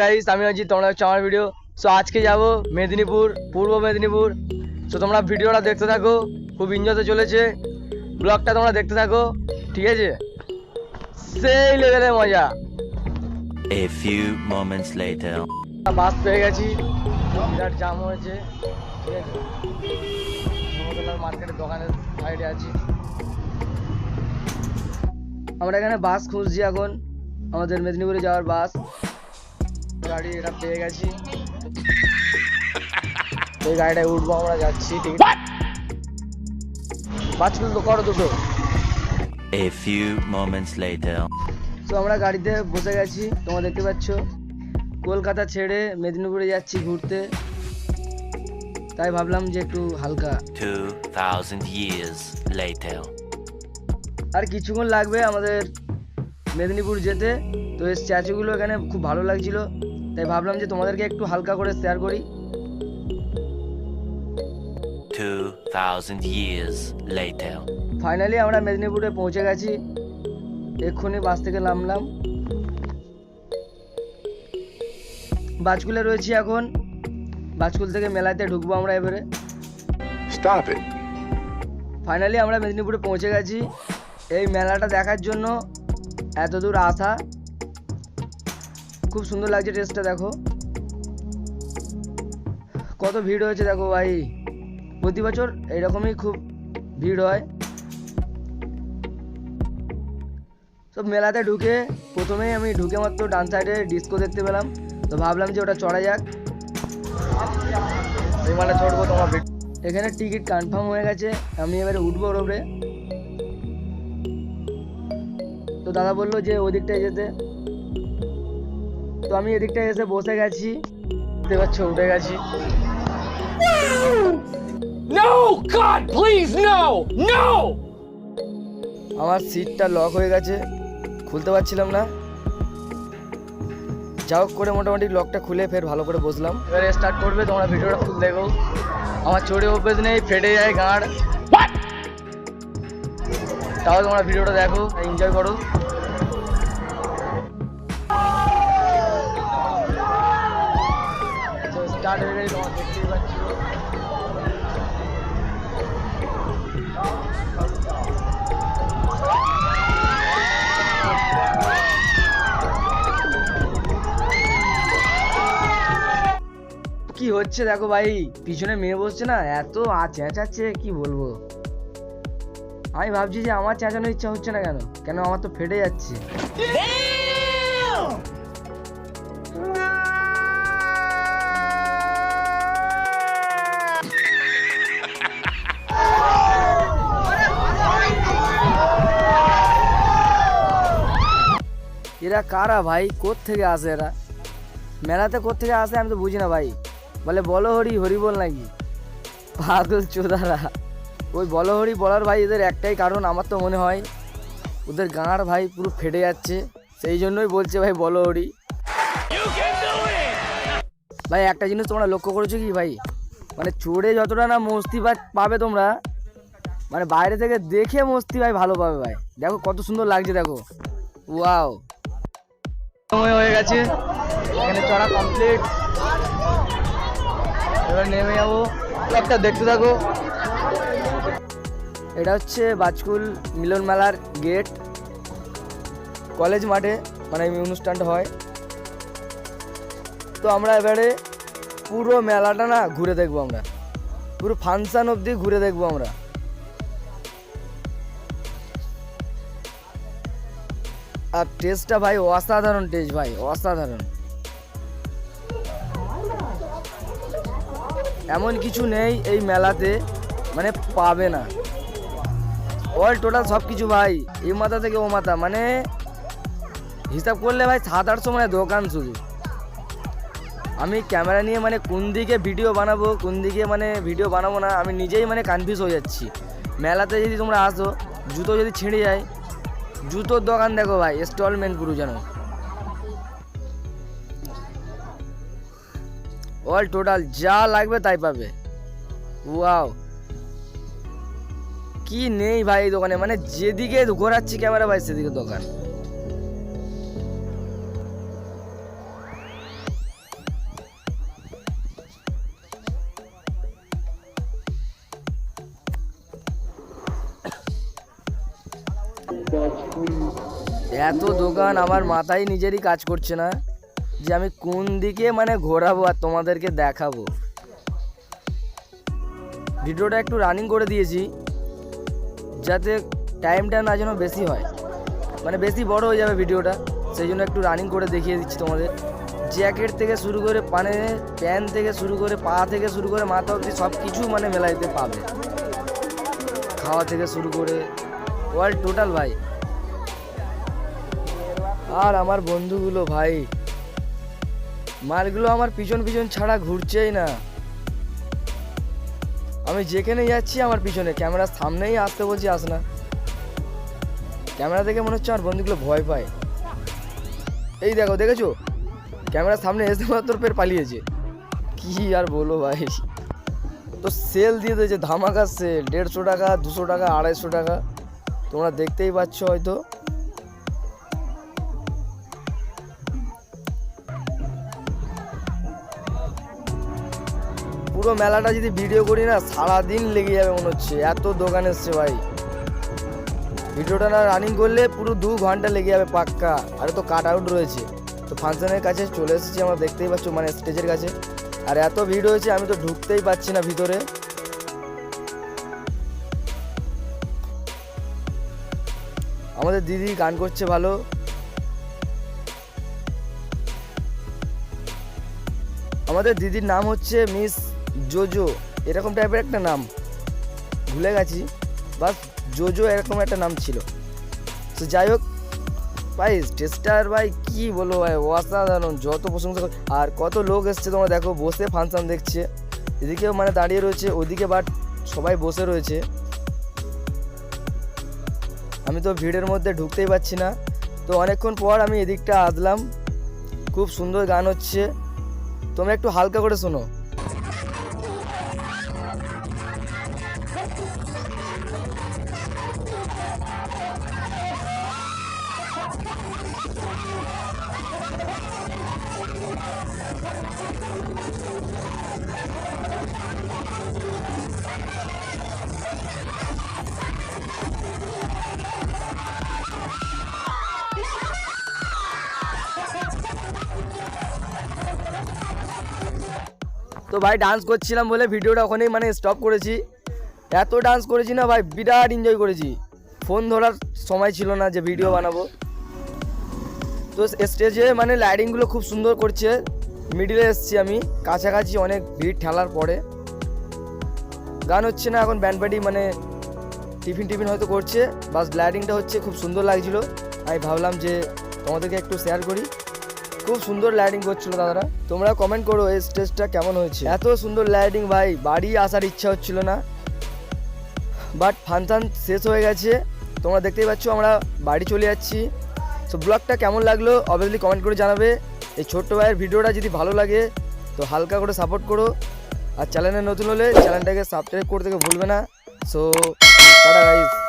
Guys আমি অজিত তোমরা হচ্ছে আমার ভিডিও সো আজকে যাব মেদিনীপুর পূর্ব মেদিনীপুর। সো তোমরা ভিডিওটা দেখতে থাকো খুব এনজয়তে চলেছে। ব্লগটা তোমরা দেখতে থাকো ঠিক আছে? সেই লেভেলের মজা। A few moments later. বাস পেয়ে গেছি বিরাট জাম হয়েছে ঠিক আছে? মার্কেটের দোকানের সাইডে আছি। আমরা এখানে বাস খুঁজছি এখন আমাদের মেদিনীপুরে যাওয়ার বাস গাড়ি এটা পেয়ে গেছি। এই গাড়িটায় উঠবো আমরা যাচ্ছি ঠিক আছে? বাস খুলতো করো দুটো। A few moments later. তো আমরা গাড়িতে বসে গেছি তোমরা দেখতে পাচ্ছ। কলকাতা ছেড়ে মেদিনীপুরে যাচ্ছি ঘুরতে। তাই ভাবলাম যে একটু হালকা। 2000 years later. আর কিছুক্ষণ লাগবে আমাদের মেদিনীপুর যেতে। তো এই স্ট্যাচুগুলো এখানে খুব ভালো লাগছিল। তাই ভাবলাম যে তোমাদেরকে একটু হালকা করে শেয়ার করি। 2000 years later. ফাইনালি আমরা মেদিনীপুরে পৌঁছে গেছি। এক্ষুনি বাস থেকে নামলাম। বাজকুলে রয়েছি এখন। বাজকুল থেকে মেলাতে ঢুকবো আমরা এবারে। Stop it. ফাইনালি আমরা মেদিনীপুরে পৌঁছে গেছি। এই মেলাটা দেখার জন্য এত দূর আসা। খুব সুন্দর লাগছে ড্রেসটা দেখো। কত ভিড় হয়েছে, দেখো ভাই। প্রতি বছর এরকমই খুব ভিড় হয়। সব মেলাতে ঢুকে প্রথমেই আমি ঢুকে মাত্র ডান সাইডে ডিস্কো দেখতে পেলাম। তো ভাবলাম যে ওটা চড়া যাক। মানে চড়বো, তোমার এখানে টিকিট কনফার্ম হয়ে গেছে। আমি এবারে উঠবো ওর তো দাদা বলল যে ওদিকটায় যেতে। তো আমি এদিকটায় এসে বসে গেছি। দেখতে পাচ্ছ উঠে গেছি! আমার সিটটা লক হয়ে গেছে। খুলতে পারছিলাম না। যা হোক করে মোটামুটি লকটা খুলে ফের ভালো করে বসলাম। এবারে স্টার্ট করবে তোমরা ভিডিওটা ফুল দেখো। আমার চোরে অভ্যেস নেই ফেটে যায় গাঁড়। তাও তোমরা ভিডিওটা দেখো এনজয় করো। দেখতেই পাচ্ছ কি হচ্ছে দেখো ভাই? পিছনে মেয়ে বসছে না? এত আ চেঁচাচ্ছে, কি বলব? আমি ভাবছি যে আমার চেঁচানোর ইচ্ছা হচ্ছে না কেন? কেন আমার তো ফেটে যাচ্ছে। এরা কারা ভাই? থেকে আসে এরা? মেলাতে থেকে আসে আমি তো বুঝি না ভাই। বলে বলো হরি হরি বল নাকি? পাগল চোদারা। ওই বলো হরি বলার ভাই এদের একটাই কারণ আমার তো মনে হয়। ওদের গাঁড় ভাই পুরো ফেটে যাচ্ছে। সেই জন্যই বলছে ভাই বলো হরি ভাই একটা জিনিস তোমরা লক্ষ্য করেছ কি ভাই? মানে চড়ে যতটা না মস্তি পাবে তোমরা মানে বাইরে থেকে দেখে মস্তি ভাই ভালো পাবে ভাই। দেখো কত সুন্দর লাগছে দেখো। ওয়াও। সময় হয়ে গেছে। এখানে চড়া কমপ্লিট এবার নেমে যাব। একটা দেখতে থাকো। এটা হচ্ছে বাজকুল মিলন মেলার গেট কলেজ মাঠে মানে অনুষ্ঠানটা হয়। তো আমরা এবারে পুরো মেলাটা না ঘুরে দেখব আমরা। পুরো ফাংশন অবধি ঘুরে দেখব আমরা। আর টেস্টটা ভাই অসাধারণ টেস্ট ভাই, অসাধারণ। এমন কিছু নেই এই মেলাতে মানে পাবে না। অল টোটাল সব কিছু ভাই, এই মাথা থেকে ও মাথা মানে হিসাব করলে ভাই সাত, আটশো মানে দোকান শুধু। আমি ক্যামেরা নিয়ে মানে কোন দিকে ভিডিও বানাবো, কোন দিকে মানে ভিডিও বানাবো না, আমি নিজেই মানে কনফিউজ হয়ে যাচ্ছি। মেলাতে যদি তোমরা আসো, জুতো যদি ছিঁড়ে যায় জুতোর দোকান দেখো ভাই ইনস্টলমেন্ট পুরো যেন অল টোটাল যা লাগবে তাই পাবে। ওয়াও কি নেই ভাই এই দোকানে? মানে যেদিকে ঘোরাচ্ছি ক্যামেরা ভাই সেদিকে দোকান। এত দোকান, আমার মাথায় নিজেরই কাজ করছে না যে আমি কোন দিকে মানে ঘোরাবো আর তোমাদেরকে দেখাবো। ভিডিওটা একটু রানিং করে দিয়েছি, যাতে টাইমটা না যেন বেশি হয়। মানে বেশি বড় হয়ে যাবে ভিডিওটা, সেই জন্য একটু রানিং করে দেখিয়ে দিচ্ছি তোমাদের। জ্যাকেট থেকে শুরু করে পানে প্যান্ট থেকে শুরু করে পা থেকে শুরু করে মাথা অবধি সব কিছু মানে মেলাইতে পাবে। খাওয়া থেকে শুরু করে অল টোটাল ভাই। আর আমার বন্ধুগুলো ভাই, মালগুলো আমার পিছন পিছন ছাড়া ঘুরছেই না। আমি যেখানে যাচ্ছি আমার পিছনে, ক্যামেরার সামনেই আসতে বলছি, আস না। ক্যামেরা দেখে মনে হচ্ছে আমার বন্ধুগুলো ভয় পায়। এই দেখো, দেখেছ? ক্যামেরার সামনে এসে মাত্র ফের পালিয়েছে। কি আর বলো ভাই? তো সেল দিয়ে দিয়েছে, ধামাকা সেল দেড়শো টাকা, দুশো টাকা, আড়াইশো টাকা। তোমরা দেখতেই পাচ্ছ হয়তো। পুরো মেলাটা যদি ভিডিও করি না, সারাদিন লেগে যাবে মনে হচ্ছে। এত দোকান এসছে ভাই। ভিডিওটা না রানিং করলে পুরো দু ঘণ্টা লেগে যাবে পাক্কা। আরে তো কাট আউট রয়েছে। তো ফাংশনের কাছে চলে এসেছি আমরা, দেখতেই পাচ্ছ মানে স্টেজের কাছে। আর এত ভিড় হয়েছে, আমি তো ঢুকতেই পাচ্ছি না ভিতরে। আমাদের দিদি গান করছে ভালো। আমাদের দিদির নাম হচ্ছে মিস জোজো, এরকম টাইপের একটা নাম। ভুলে গেছি, বাস জোজো এরকম একটা নাম ছিল। তো যাই হোক, ভাই স্টেজটার ভাই কি বলব ভাই, অসাধারণ, যত প্রশংসা আর কত লোক এসছে তোমরা দেখো, বসে ফাংশন দেখছে। এদিকেও মানে দাঁড়িয়ে রয়েছে, ওদিকে বাট সবাই বসে রয়েছে। আমি তো ভিড়ের মধ্যে ঢুকতেই পারছি না। তো অনেকক্ষণ পর আমি এদিকটা আসলাম। খুব সুন্দর গান হচ্ছে। তোমরা একটু হালকা করে শোনো। তো ভাই ডান্স করছিলাম বলে ভিডিওটা ওখানেই মানে স্টপ করেছি। এত ডান্স করেছি না ভাই বিরাট এনজয় করেছি। ফোন ধরার সময় ছিল না যে ভিডিও বানাবো। তো স্টেজে মানে লাইটিংগুলো খুব সুন্দর করছে। মিডিলে এসছি আমি কাছাকাছি অনেক ভিড় ঠেলার পরে। গান হচ্ছে না এখন ব্যান্ড পার্টি মানে টিফিন টিফিন হয়তো করছে। বাস লাইটিংটা হচ্ছে খুব সুন্দর লাগছিল। আমি ভাবলাম যে তোমাদেরকে একটু শেয়ার করি। খুব সুন্দর লাইটিং করছিল দাদারা। তোমরা কমেন্ট করো এই স্টেজটা কেমন হয়েছে। এত সুন্দর লাইটিং ভাই, বাড়ি আসার ইচ্ছা হচ্ছিল না। বাট ফাংশন শেষ হয়ে গেছে। তোমরা দেখতেই পাচ্ছ আমরা বাড়ি চলে যাচ্ছি। সো ব্লগটা কেমন লাগল অবভিয়াসলি কমেন্ট করে জানাবে। এই ছোট্ট ভাইয়ের ভিডিওটা যদি ভালো লাগে, তো হালকা করে সাপোর্ট করো। আর চ্যানেলে নতুন হলে চ্যানেলটাকে সাবস্ক্রাইব করতে ভুলবে না। So tata guys